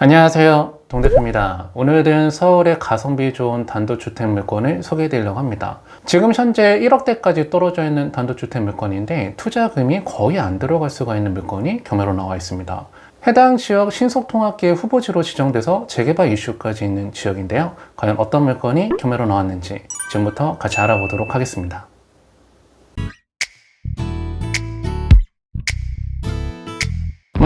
안녕하세요. 동대표입니다. 오늘은 서울의 가성비 좋은 단독주택 물건을 소개해 드리려고 합니다. 지금 현재 1억대까지 떨어져 있는 단독주택 물건인데 투자금이 거의 안 들어갈 수가 있는 물건이 경매로 나와 있습니다. 해당 지역 신속통합기의 후보지로 지정돼서 재개발 이슈까지 있는 지역인데요. 과연 어떤 물건이 경매로 나왔는지 지금부터 같이 알아보도록 하겠습니다.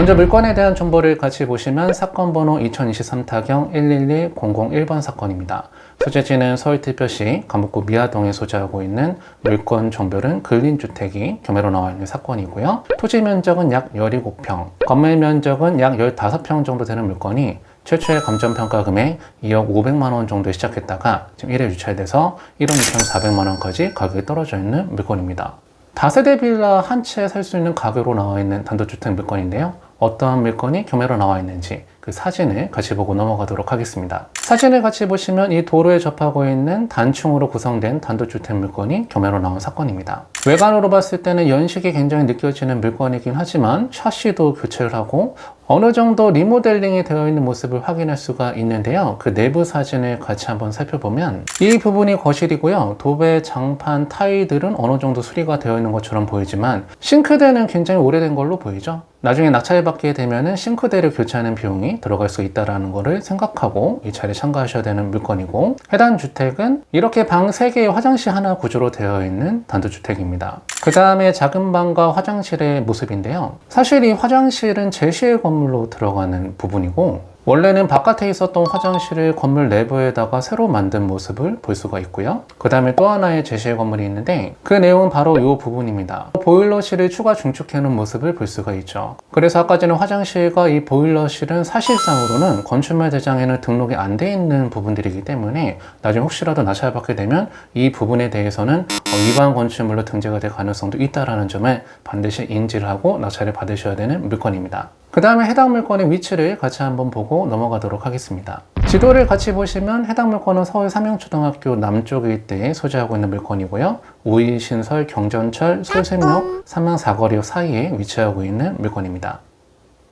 먼저 물건에 대한 정보를 같이 보시면 사건 번호 2023 타경 111-001번 사건입니다. 소재지는 서울특별시 강북구 미아동에 소재하고 있는 물건 정별은 근린주택이 경매로 나와 있는 사건이고요. 토지 면적은 약 17평, 건물 면적은 약 15평 정도 되는 물건이 최초의 감정평가 금액 2억 500만 원 정도에 시작했다가 지금 1회 유찰돼서 1억 2,400만 원까지 가격이 떨어져 있는 물건입니다. 다세대 빌라 한 채 살 수 있는 가격으로 나와 있는 단독주택 물건인데요. 어떠한 물건이 경매로 나와 있는지 그 사진을 같이 보고 넘어가도록 하겠습니다. 사진을 같이 보시면 이 도로에 접하고 있는 단층으로 구성된 단독주택 물건이 경매로 나온 사건입니다. 외관으로 봤을 때는 연식이 굉장히 느껴지는 물건이긴 하지만 샤시도 교체를 하고 어느 정도 리모델링이 되어 있는 모습을 확인할 수가 있는데요. 그 내부 사진을 같이 한번 살펴보면 이 부분이 거실이고요. 도배, 장판, 타일들은 어느 정도 수리가 되어 있는 것처럼 보이지만 싱크대는 굉장히 오래된 걸로 보이죠. 나중에 낙찰 받게 되면 싱크대를 교체하는 비용이 들어갈 수 있다는 것을 생각하고 이 차례 참가하셔야 되는 물건이고 해당 주택은 이렇게 방 3개의 화장실 하나 구조로 되어 있는 단독주택입니다. 그 다음에 작은 방과 화장실의 모습인데요. 사실 이 화장실은 제시의 건물로 들어가는 부분이고 원래는 바깥에 있었던 화장실을 건물 내부에다가 새로 만든 모습을 볼 수가 있고요. 그 다음에 또 하나의 제시의 건물이 있는데 그 내용은 바로 이 부분입니다. 보일러실을 추가 중축해 놓은 모습을 볼 수가 있죠. 그래서 아까 전에 화장실과 이 보일러실은 사실상으로는 건축물 대장에는 등록이 안 돼 있는 부분들이기 때문에 나중에 혹시라도 낙찰 받게 되면 이 부분에 대해서는 어, 위반 건축물로 등재가 될 가능성도 있다는 점을 반드시 인지를 하고 낙찰을 받으셔야 되는 물건입니다. 그 다음에 해당 물건의 위치를 같이 한번 보고 넘어가도록 하겠습니다. 지도를 같이 보시면 해당 물건은 서울 삼양초등학교 남쪽 일대에 소재하고 있는 물건이고요. 우이신설, 경전철, 솔샘역, 삼양사거리역 사이에 위치하고 있는 물건입니다.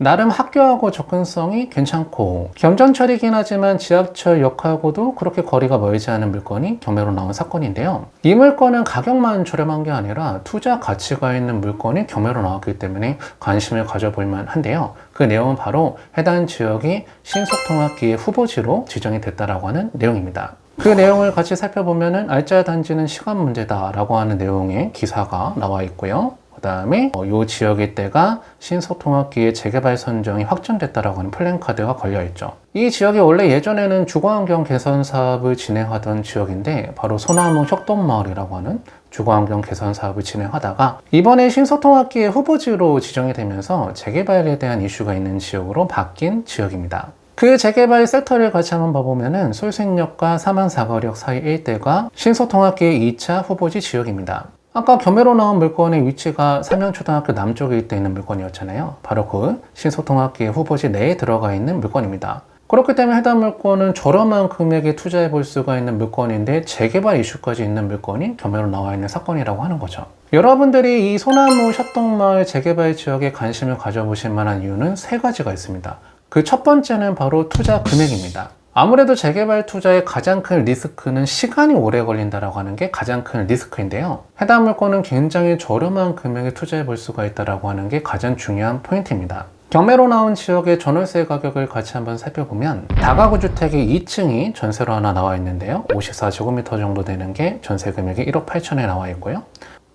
나름 학교하고 접근성이 괜찮고 경전철이긴 하지만 지하철 역하고도 그렇게 거리가 멀지 않은 물건이 경매로 나온 사건인데요. 이 물건은 가격만 저렴한 게 아니라 투자 가치가 있는 물건이 경매로 나왔기 때문에 관심을 가져볼 만 한데요. 그 내용은 바로 해당 지역이 신속통합기의 후보지로 지정이 됐다라고 하는 내용입니다. 그 내용을 같이 살펴보면은 알짜 단지는 시간 문제다라고 하는 내용의 기사가 나와 있고요. 그 다음에 이 지역의 때가 신속통합기의 재개발 선정이 확정됐다라고 하는 플랜카드가 걸려있죠. 이 지역이 원래 예전에는 주거환경 개선 사업을 진행하던 지역인데 바로 소나무 협동마을이라고 하는 주거환경 개선 사업을 진행하다가 이번에 신속통합기의 후보지로 지정이 되면서 재개발에 대한 이슈가 있는 지역으로 바뀐 지역입니다. 그 재개발 섹터를 같이 한번 봐보면은 솔생역과 사만사거리역 사이 일대가 신속통합기의 2차 후보지 지역입니다. 아까 겸해로 나온 물건의 위치가 삼양초등학교 남쪽에 있는 물건이었잖아요. 바로 그 신속통합기의 후보지 내에 들어가 있는 물건입니다. 그렇기 때문에 해당 물건은 저렴한 금액에 투자해 볼 수가 있는 물건인데 재개발 이슈까지 있는 물건이 겸해로 나와 있는 사건이라고 하는 거죠. 여러분들이 이 소나무 샷동마을 재개발 지역에 관심을 가져보실 만한 이유는 세 가지가 있습니다. 그 첫 번째는 바로 투자 금액입니다. 아무래도 재개발 투자의 가장 큰 리스크는 시간이 오래 걸린다라고 하는 게 가장 큰 리스크인데요. 해당 물건은 굉장히 저렴한 금액에 투자해 볼 수가 있다라고 하는 게 가장 중요한 포인트입니다. 경매로 나온 지역의 전월세 가격을 같이 한번 살펴보면 다가구 주택의 2층이 전세로 하나 나와 있는데요. 54제곱미터 정도 되는 게 전세 금액이 1억 8천에 나와 있고요.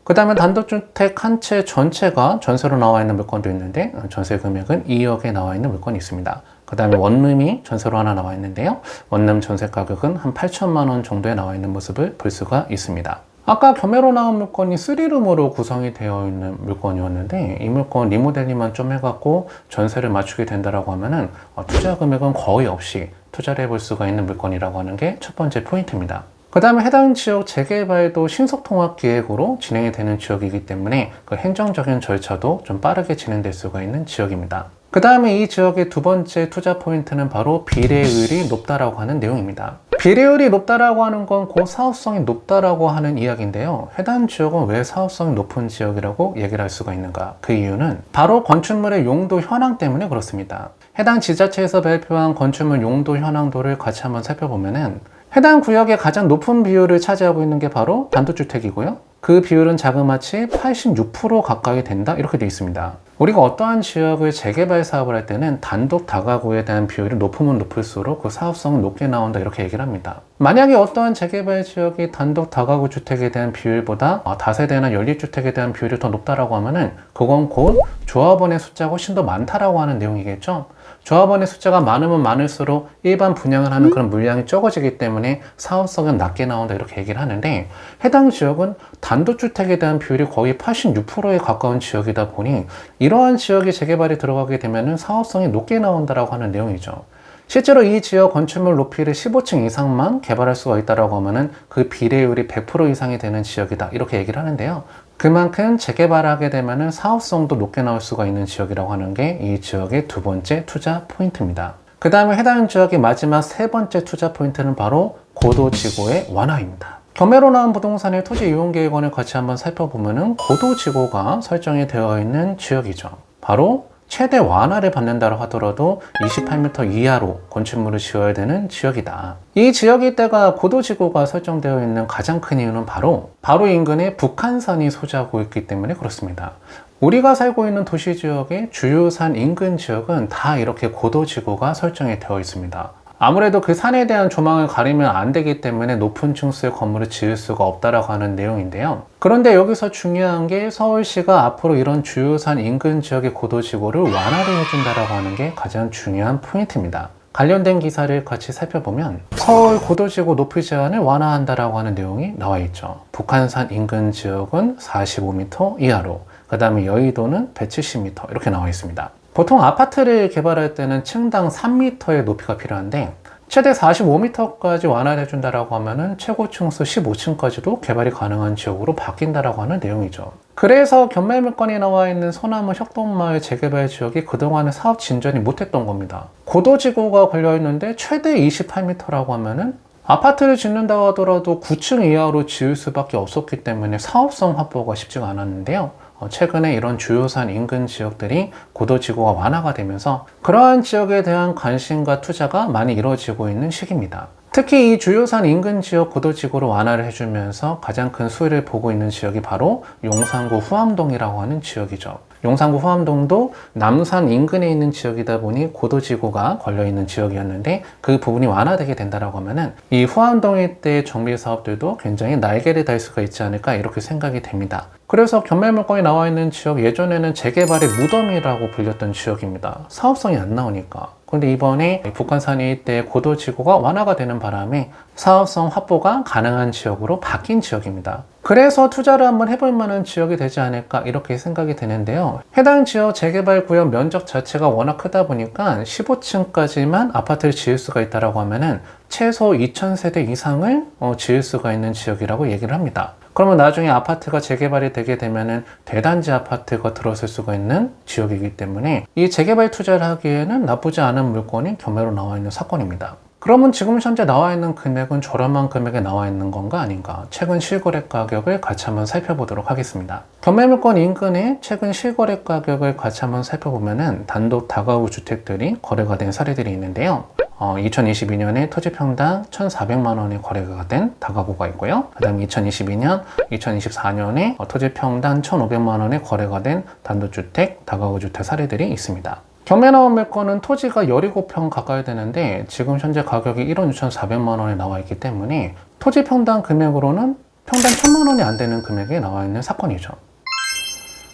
그 다음에 단독주택 한 채 전체가 전세로 나와 있는 물건도 있는데 전세 금액은 2억에 나와 있는 물건이 있습니다. 그 다음에 원룸이 전세로 하나 나와 있는데요. 원룸 전세 가격은 한 8천만 원 정도에 나와 있는 모습을 볼 수가 있습니다. 아까 겸해로 나온 물건이 3룸으로 구성이 되어 있는 물건이었는데 이 물건 리모델링만 좀 해갖고 전세를 맞추게 된다라고 하면은 어, 투자 금액은 거의 없이 투자를 해볼 수가 있는 물건이라고 하는 게 첫 번째 포인트입니다. 그 다음에 해당 지역 재개발도 신속통합 기획으로 진행이 되는 지역이기 때문에 그 행정적인 절차도 좀 빠르게 진행될 수가 있는 지역입니다. 그 다음에 이 지역의 두 번째 투자 포인트는 바로 비례율이 높다라고 하는 내용입니다. 비례율이 높다라고 하는 건 고 사업성이 높다라고 하는 이야기인데요. 해당 지역은 왜 사업성이 높은 지역이라고 얘기를 할 수가 있는가? 그 이유는 바로 건축물의 용도 현황 때문에 그렇습니다. 해당 지자체에서 발표한 건축물 용도 현황도를 같이 한번 살펴보면은 해당 구역의 가장 높은 비율을 차지하고 있는 게 바로 단독주택이고요. 그 비율은 자그마치 86% 가까이 된다 이렇게 되어 있습니다. 우리가 어떠한 지역을 재개발 사업을 할 때는 단독 다가구에 대한 비율이 높으면 높을수록 그 사업성은 높게 나온다 이렇게 얘기를 합니다. 만약에 어떠한 재개발 지역이 단독 다가구 주택에 대한 비율보다 아, 다세대나 연립주택에 대한 비율이 더 높다라고 하면은 그건 곧 조합원의 숫자가 훨씬 더 많다라고 하는 내용이겠죠. 조합원의 숫자가 많으면 많을수록 일반 분양을 하는 그런 물량이 적어지기 때문에 사업성은 낮게 나온다 이렇게 얘기를 하는데 해당 지역은 단독주택에 대한 비율이 거의 86%에 가까운 지역이다 보니 이러한 지역이 재개발이 들어가게 되면 사업성이 높게 나온다라고 하는 내용이죠. 실제로 이 지역 건축물 높이를 15층 이상만 개발할 수가 있다라고 하면은 그 비례율이 100% 이상이 되는 지역이다 이렇게 얘기를 하는데요. 그만큼 재개발하게 되면은 사업성도 높게 나올 수가 있는 지역이라고 하는 게 이 지역의 두 번째 투자 포인트입니다. 그 다음에 해당 지역의 마지막 세 번째 투자 포인트는 바로 고도지구의 완화입니다. 경매로 나온 부동산의 토지 이용 계획원을 같이 한번 살펴보면은 고도지구가 설정이 되어 있는 지역이죠. 바로 최대 완화를 받는다고 하더라도 28m 이하로 건축물을 지어야 되는 지역이다. 이 지역일 때가 고도지구가 설정되어 있는 가장 큰 이유는 바로 바로 인근에 북한산이 소재하고 있기 때문에 그렇습니다. 우리가 살고 있는 도시 지역의 주요 산 인근 지역은 다 이렇게 고도지구가 설정이 되어 있습니다. 아무래도 그 산에 대한 조망을 가리면 안 되기 때문에 높은 층수의 건물을 지을 수가 없다라고 하는 내용인데요. 그런데 여기서 중요한 게 서울시가 앞으로 이런 주요산 인근 지역의 고도지구를 완화를 해준다라고 하는 게 가장 중요한 포인트입니다. 관련된 기사를 같이 살펴보면 서울 고도지구 높이 제한을 완화한다라고 하는 내용이 나와 있죠. 북한산 인근 지역은 45m 이하로, 그 다음에 여의도는 170m 이렇게 나와 있습니다. 보통 아파트를 개발할 때는 층당 3m의 높이가 필요한데 최대 45m까지 완화를 해준다라고 하면은 최고 층 수 15층까지도 개발이 가능한 지역으로 바뀐다라고 하는 내용이죠. 그래서 견매 물건이 나와 있는 소나무 협동마을 재개발 지역이 그동안에 사업 진전이 못했던 겁니다. 고도지구가 걸려 있는데 최대 28m라고 하면은 아파트를 짓는다고 하더라도 9층 이하로 지을 수밖에 없었기 때문에 사업성 확보가 쉽지가 않았는데요. 어, 최근에 이런 주요산 인근 지역들이 고도지구가 완화가 되면서 그러한 지역에 대한 관심과 투자가 많이 이루어지고 있는 시기입니다. 특히 이 주요산 인근 지역 고도지구를 완화를 해주면서 가장 큰 수혜를 보고 있는 지역이 바로 용산구 후암동이라고 하는 지역이죠. 용산구 후암동도 남산 인근에 있는 지역이다 보니 고도지구가 걸려 있는 지역이었는데 그 부분이 완화되게 된다라고 하면은 이 후암동 일대 정비 사업들도 굉장히 날개를 달 수가 있지 않을까 이렇게 생각이 됩니다. 그래서 견매물건이 나와 있는 지역 예전에는 재개발의 무덤이라고 불렸던 지역입니다. 사업성이 안 나오니까. 그런데 이번에 북한산 일대 고도지구가 완화가 되는 바람에 사업성 확보가 가능한 지역으로 바뀐 지역입니다. 그래서 투자를 한번 해볼 만한 지역이 되지 않을까 이렇게 생각이 되는데요. 해당 지역 재개발 구역 면적 자체가 워낙 크다 보니까 15층까지만 아파트를 지을 수가 있다라고 하면은 최소 2,000세대 이상을 어, 지을 수가 있는 지역이라고 얘기를 합니다. 그러면 나중에 아파트가 재개발이 되게 되면은 대단지 아파트가 들어설 수가 있는 지역이기 때문에 이 재개발 투자를 하기에는 나쁘지 않은 물건이 경매로 나와 있는 사건입니다. 그러면 지금 현재 나와 있는 금액은 저렴한 금액에 나와 있는 건가 아닌가? 최근 실거래 가격을 같이 한번 살펴보도록 하겠습니다. 경매물건 인근의 최근 실거래 가격을 같이 한번 살펴보면은 단독 다가구 주택들이 거래가 된 사례들이 있는데요. 어, 2022년에 토지 평당 1,400만 원의 거래가 된 다가구가 있고요. 그 다음에 2022년, 2024년에 어, 토지 평당 1,500만 원의 거래가 된 단독주택, 다가구 주택 사례들이 있습니다. 경매 나온 물건은 토지가 17평 가까이 되는데 지금 현재 가격이 1억 6,400만 원에 나와 있기 때문에 토지 평당 금액으로는 평당 1,000만 원이 안 되는 금액에 나와 있는 사건이죠.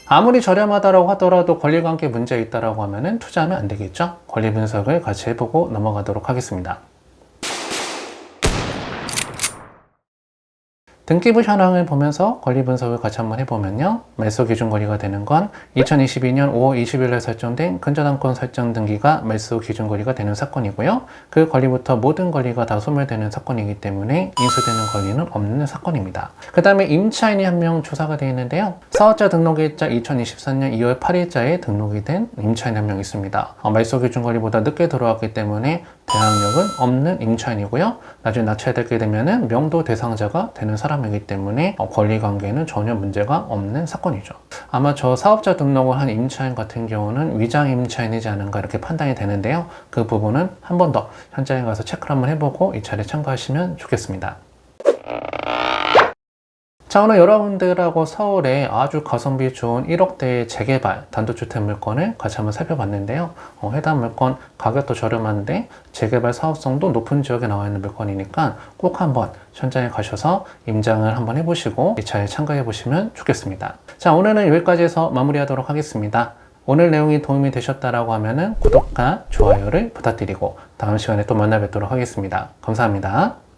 아무리 저렴하다고 하더라도 권리관계 문제 있다라고 하면은 투자하면 안 되겠죠? 권리 분석을 같이 해보고 넘어가도록 하겠습니다. 등기부 현황을 보면서 권리 분석을 같이 한번 해보면요. 매수 기준 권리가 되는 건 2022년 5월 20일에 설정된 근저당권 설정 등기가 매수 기준 권리가 되는 사건이고요. 그 권리부터 모든 권리가 다 소멸되는 사건이기 때문에 인수되는 권리는 없는 사건입니다. 그 다음에 임차인이 한 명 조사가 되어 있는데요. 사업자 등록일자 2024년 2월 8일자에 등록이 된 임차인 한 명 있습니다. 어, 매수 기준 권리보다 늦게 들어왔기 때문에 대항력은 없는 임차인이고요. 나중에 낙찰되게 되면은 명도 대상자가 되는 사람이기 때문에 어, 권리 관계는 전혀 문제가 없는 사건이죠. 아마 저 사업자 등록을 한 임차인 같은 경우는 위장 임차인이지 않은가 이렇게 판단이 되는데요. 그 부분은 한 번 더 현장에 가서 체크를 한번 해보고 이 차례 참고하시면 좋겠습니다. 자, 오늘 여러분들하고 서울에 아주 가성비 좋은 1억대의 재개발 단독주택 물건을 같이 한번 살펴봤는데요. 어, 해당 물건 가격도 저렴한데 재개발 사업성도 높은 지역에 나와 있는 물건이니까 꼭 한번 현장에 가셔서 임장을 한번 해보시고 이 차에 참가해 보시면 좋겠습니다. 자, 오늘은 여기까지 해서 마무리하도록 하겠습니다. 오늘 내용이 도움이 되셨다라고 하면은 구독과 좋아요를 부탁드리고 다음 시간에 또 만나 뵙도록 하겠습니다. 감사합니다.